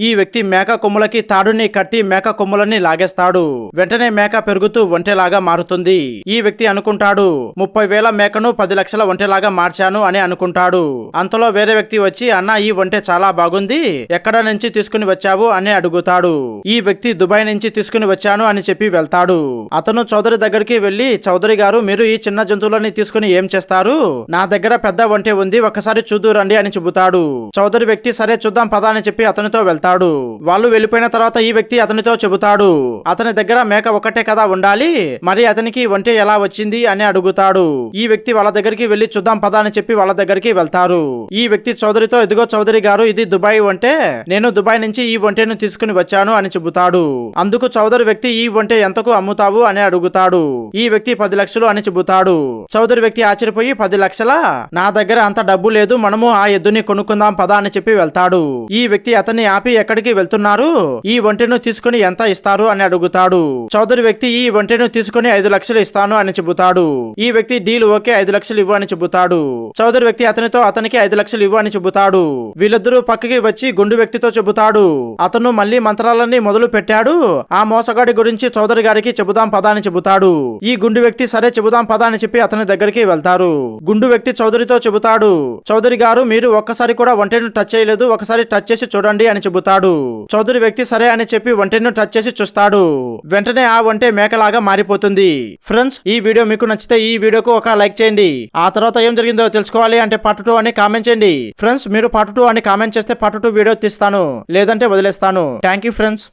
ఈ వ్యక్తి మేక కొమ్ములకి తాడుని కట్టి మేక కొమ్ములని లాగేస్తాడు. వెంటనే మేక పెరుగుతూ ఒంటెలాగా మారుతుంది. ఈ వ్యక్తి అనుకుంటాడు ముప్పై వేల మేకను పది లక్షల ఒంటెలాగా మార్చాను అని అనుకుంటాడు. అంతలో వేరే వ్యక్తి వచ్చి అన్న ఈ ఒంటె చాలా బాగుంది. ఎక్కడ నుంచి తీసుకుని వచ్చావు? అని అడుగుతాడు. ఈ వ్యక్తి దుబాయ్ నుంచి తీసుకుని వచ్చాను అని చెప్పి వెళ్తాడు. అతను చౌదరి దగ్గరికి వెళ్ళి చౌదరి గారు మీరు ఈ చిన్న జంతువులని తీసుకుని ఏం చేస్తారు? నా దగ్గర పెద్ద ఒంటె ఉంది ఒకసారి చూదురండి అని చెబుతాడు. చౌదరి వ్యక్తి సరే చూద్దాం పదా అని చెప్పి అతనితో వెళ్తాడు. వాళ్ళు వెళ్ళిపోయిన తర్వాత ఈ వ్యక్తి అతనితో చెబుతాడు అతని దగ్గర మేక ఒకటే కదా ఉండాలి? మరి అతనికి ఒంటె ఎలా వచ్చింది? అని అడుగుతాడు. ఈ వ్యక్తి వాళ్ళ దగ్గరికి వెళ్ళి చూద్దాం పదా అని చెప్పి వాళ్ళ దగ్గరికి వెళ్తారు. ఈ వ్యక్తి చౌదరితో ఇదిగో చౌదరి గారు ఇది దుబాయ్ వంటే నేను దుబాయ్ నుంచి ఈ ఒంటెను తీసుకుని వచ్చాను అని చెబుతాడు. అందుకు చౌదరి వ్యక్తి ఈ ఒంటె ఎంతకు అమ్ముతావు? అని అడుగుతాడు. ఈ వ్యక్తి పది లక్షలు అని చెబుతాడు. చౌదరి వ్యక్తి ఆశ్చర్యపోయి పది లక్షల? నా దగ్గర అంత డబ్బు లేదు మనము ఆ ఎద్దుని కొనుక్కుందాం పదా అని చెప్పి వెళ్తాడు. ఈ వ్యక్తి అతన్ని ఆపి ఎక్కడికి వెళ్తున్నారు? ఈ ఒంటెను తీసుకుని ఎంత ఇస్తారు అని అడుగుతాడు. చౌదరి వ్యక్తి ఈ ఒంటెను తీసుకుని ఐదు లక్షలు ఇస్తాను అని చెబుతాడు. ఈ వ్యక్తి డీల్ ఓకే ఐదు లక్షలు ఇవ్వు అని చెబుతాడు. చౌదరి వ్యక్తి అతనితో అతనికి ఐదు లక్షలు ఇవ్వు అని చెబుతాడు. వీళ్ళిద్దరూ పక్కకి వచ్చి గుండు వ్యక్తితో చెబుతాడు. అతను మళ్ళీ మంత్రాలన్నీ మొదలు పెట్టాడు. ఆ మోసగాడి గురించి చౌదరి గారికి చెబుదాం పదా అని చెబుతాడు. ఈ గుండు వ్యక్తి సరే చెబుదాం పదా అని చెప్పి అతని దగ్గరికి వెళ్తారు. గుండు వ్యక్తి చౌదరితో చెబుతాడు. చౌదరి గారు మీరు ఒక్కసారి కూడా ఒంటెను టచ్ చేయలేదు. ఒకసారి టచ్ చేసి చూడండి అని చెబుతాడు చౌదరి వ్యక్తి సరే అని చెప్పి ఒంటెను టచ్ చేసి చూస్తాడు. వెంటనే ఆ ఒంటె మేకలాగా మారిపోతుంది. ఫ్రెండ్స్ ఈ వీడియో మీకు నచ్చితే ఈ వీడియోకు ఒక లైక్ చేయండి. ఆ తర్వాత ఏం జరిగిందో తెలుసుకోవాలి అంటే పార్ట్ టూ అని కామెంట్ చేయండి. ఫ్రెండ్స్ మీరు పార్ట్ టూ అని కామెంట్ చేస్తే పార్ట్ టూ వీడియో తీస్తాను. లేదంటే వదిలేస్తాను. Thank you friends